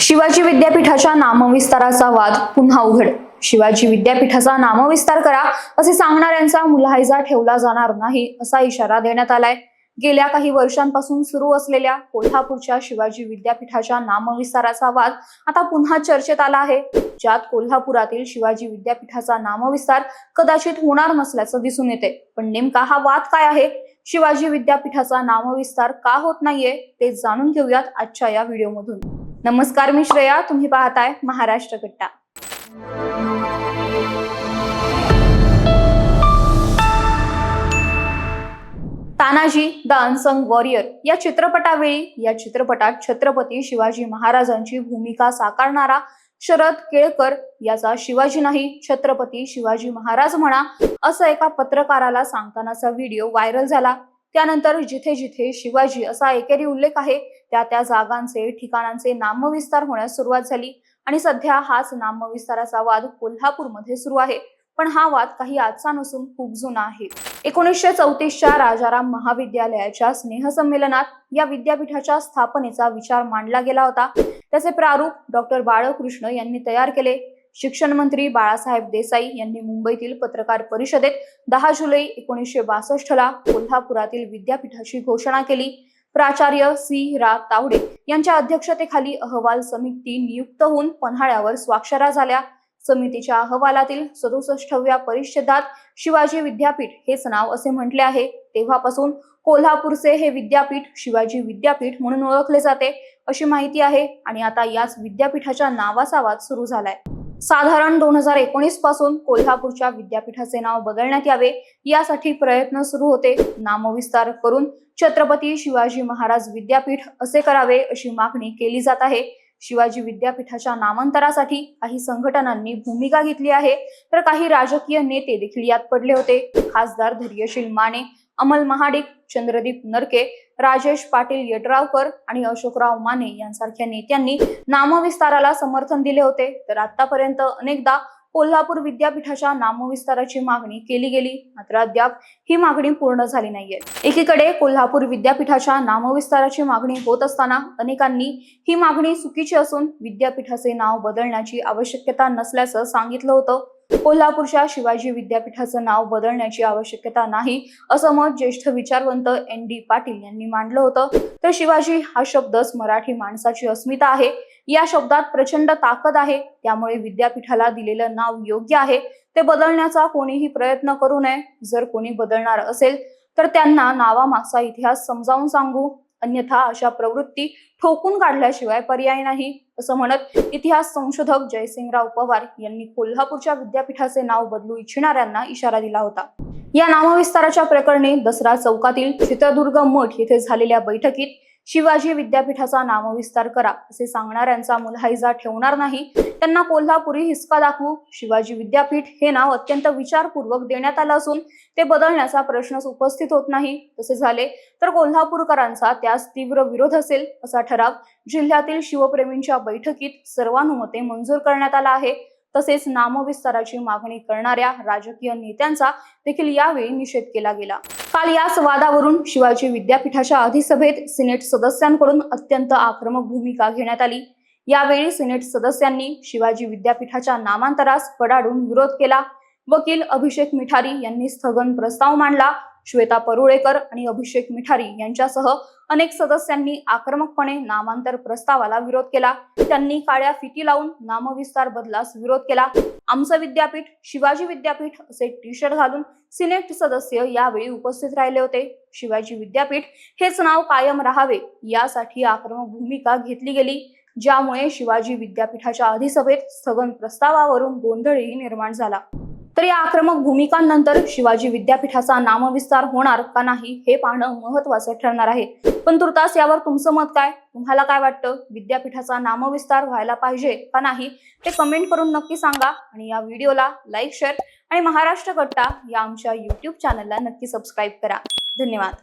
शिवाजी विद्यापीठाच्या नामविस्ताराचा वाद पुन्हा उघड. शिवाजी विद्यापीठाचा नामविस्तार करा असे सांगणाऱ्यांचा मुलाहिजा ठेवला जाणार नाही असा इशारा देण्यात आलाय. गेल्या काही वर्षांपासून सुरू असलेल्या कोल्हापूरच्या शिवाजी विद्यापीठाच्या नामविस्ताराचा वाद आता पुन्हा चर्चेत आला आहे. ज्यात कोल्हापुरातील शिवाजी विद्यापीठाचा नामविस्तार कदाचित होणार नसल्याचं दिसून येते. पण नेमका हा वाद काय आहे? शिवाजी विद्यापीठाचा नामविस्तार का होत नाहीये? ते जाणून घेऊयात आजच्या या व्हिडिओमधून. नमस्कार मी श्रेया. तुम्ही पाहताय महाराष्ट्र कट्टा तानाजी द अनसंग वॉरियर या चित्रपटावेळी या चित्रपटात छत्रपती शिवाजी महाराजांची भूमिका साकारणारा शरद केळकर याचा शिवाजी नाही छत्रपती शिवाजी महाराज म्हणा असं एका पत्रकाराला सांगतानाचा व्हिडिओ व्हायरल झाला. त्यानंतर जिथे जिथे शिवाजी असा एकेरी उल्लेख आहे त्या त्या जागांचे ठिकाणांचे नामविस्तार होण्यास सुरुवात झाली. आणि सध्या हाच नामविस्ताराचा वाद कोल्हापूरमध्ये सुरू आहे. पण हा वाद काही आजचा नसून खूप जुना आहे. एकोणीसशे चौतीसच्या राजाराम महाविद्यालयाच्या स्नेहसंमेलनात या विद्यापीठाच्या स्थापनेचा विचार मांडला गेला होता. त्याचे प्रारूप डॉक्टर बाळकृष्ण यांनी तयार केले. शिक्षण मंत्री बाळासाहेब देसाई यांनी मुंबईतील पत्रकार परिषदेत दहा जुलै एकोणीसशे बासष्टला कोल्हापुरातील विद्यापीठाची घोषणा केली. प्राचार्य सी. रा. तावडे यांच्या अध्यक्षतेखाली अहवाल समिती नियुक्त होऊन पन्हाळ्यावर स्वाक्षऱ्या झाल्या. समितीच्या अहवालातील सदुसष्टव्या परिषदात शिवाजी विद्यापीठ हेच नाव असे म्हटले आहे. तेव्हापासून कोल्हापूरचे हे विद्यापीठ शिवाजी विद्यापीठ म्हणून ओळखले जाते अशी माहिती आहे आणि आता याच विद्यापीठाच्या नावाचा वाद सुरू झालाय. साधारण दोन हजार एकोणीसपासून कोल्हापूरच्या विद्यापीठाचे नाव बदलण्यात यावे यासाठी प्रयत्न सुरू होते. नामविस्तार करून छत्रपती शिवाजी महाराज विद्यापीठ असे करावे अशी मागणी केली जात आहे. शिवाजी विद्यापीठाच्या नामांतरासाठी काही संघटनांनी भूमिका घेतली आहे तर काही राजकीय नेते देखील यात पडले होते. खासदार धैर्यशील माने अमल महाडिक चंद्रदीप नरके राजेश पाटील यड्रावकर आणि अशोकराव माने यांसारख्या नेत्यांनी नामविस्ताराला समर्थन दिले होते. तर आतापर्यंत अनेकदा कोल्हापूर विद्यापीठाच्या नामविस्ताराची मागणी केली गेली. मात्र अद्याप ही मागणी पूर्ण झाली नाहीये. एकीकडे कोल्हापूर विद्यापीठाच्या नामविस्ताराची मागणी होत असताना अनेकांनी ही मागणी चुकीची असून विद्यापीठाचे नाव बदलण्याची आवश्यकता नसल्याचं सांगितलं होतं. कोल्हापूरच्या शिवाजी विद्यापीठाचं नाव बदलण्याची आवश्यकता नाही असं मत ज्येष्ठ विचारवंत एन डी पाटील यांनी मांडलं होतं. तर शिवाजी हा शब्दच मराठी माणसाची अस्मिता आहे. या शब्दात प्रचंड ताकद आहे. त्यामुळे विद्यापीठाला दिलेलं नाव योग्य आहे. ते बदलण्याचा कोणीही प्रयत्न करू नये. जर कोणी बदलणार असेल तर त्यांना नावामागचा इतिहास समजावून सांगू. अन्यथा अशा प्रवृत्ती ठोकून काढल्याशिवाय पर्याय नाही. असं म्हणत इतिहास संशोधक जयसिंगराव पवार यांनी कोल्हापूरच्या विद्यापीठाचे नाव बदलू इच्छिणाऱ्यांना इशारा दिला होता. या नामविस्ताराच्या प्रकरणी दसरा चौकातील चित्रदुर्ग मठ येथे झालेल्या बैठकीत शिवाजी विद्यापीठाचा नामविस्तार करा असे सांगणाऱ्यांचा मुलहायजा ठेवणार नाही. त्यांना कोल्हापुरी हिसका दाखवू. शिवाजी विद्यापीठ हे नाव अत्यंत विचारपूर्वक देण्यात आलं असून ते बदलण्याचा प्रश्नच उपस्थित होत नाही. तसे झाले तर कोल्हापूरकरांचा त्यास तीव्र विरोध असेल असा ठराव जिल्ह्यातील शिवप्रेमींच्या बैठकीत सर्वानुमते मंजूर करण्यात आला आहे. तसेच नामविस्ताराची मागणी करणाऱ्या राजकीय नेत्यांचा देखील यावेळी निषेध केला गेला. काल याच वादावरून शिवाजी विद्यापीठाच्या अधिसभेत सिनेट सदस्यांकडून अत्यंत आक्रमक भूमिका घेण्यात आली. यावेळी सिनेट सदस्यांनी शिवाजी विद्यापीठाच्या नामांतरास कडाडून विरोध केला. वकील अभिषेक मिठारी यांनी स्थगन प्रस्ताव मांडला. श्वेता परुळेकर आणि अभिषेक मिठारी यांच्यासह अनेक सदस्यांनी आक्रमकपणे नामांतर प्रस्तावाला विरोध केला. त्यांनी काळ्या फिती लावून नामविस्तार बदलास विरोध केला. आमचं विद्यापीठ शिवाजी विद्यापीठ असे टी शर्ट घालून सिनेट सदस्य यावेळी उपस्थित राहिले होते. शिवाजी विद्यापीठ हेच नाव कायम राहावे यासाठी आक्रमक भूमिका घेतली गेली ज्यामुळे शिवाजी विद्यापीठाच्या अधिसभेत स्थगन प्रस्तावावरून गोंधळही निर्माण झाला. तर या आक्रमक भूमिकांनंतर शिवाजी विद्यापीठाचा नामविस्तार होणार का नाही हे पाहणं महत्वाचं ठरणार आहे. पण तुर्तास यावर तुमचं मत काय? तुम्हाला काय वाटतं? विद्यापीठाचा नामविस्तार व्हायला पाहिजे का नाही? ते कमेंट करून नक्की सांगा आणि या व्हिडिओला लाईक शेअर आणि महाराष्ट्र कट्टा या आमच्या युट्यूब चॅनलला नक्की सबस्क्राईब करा. धन्यवाद.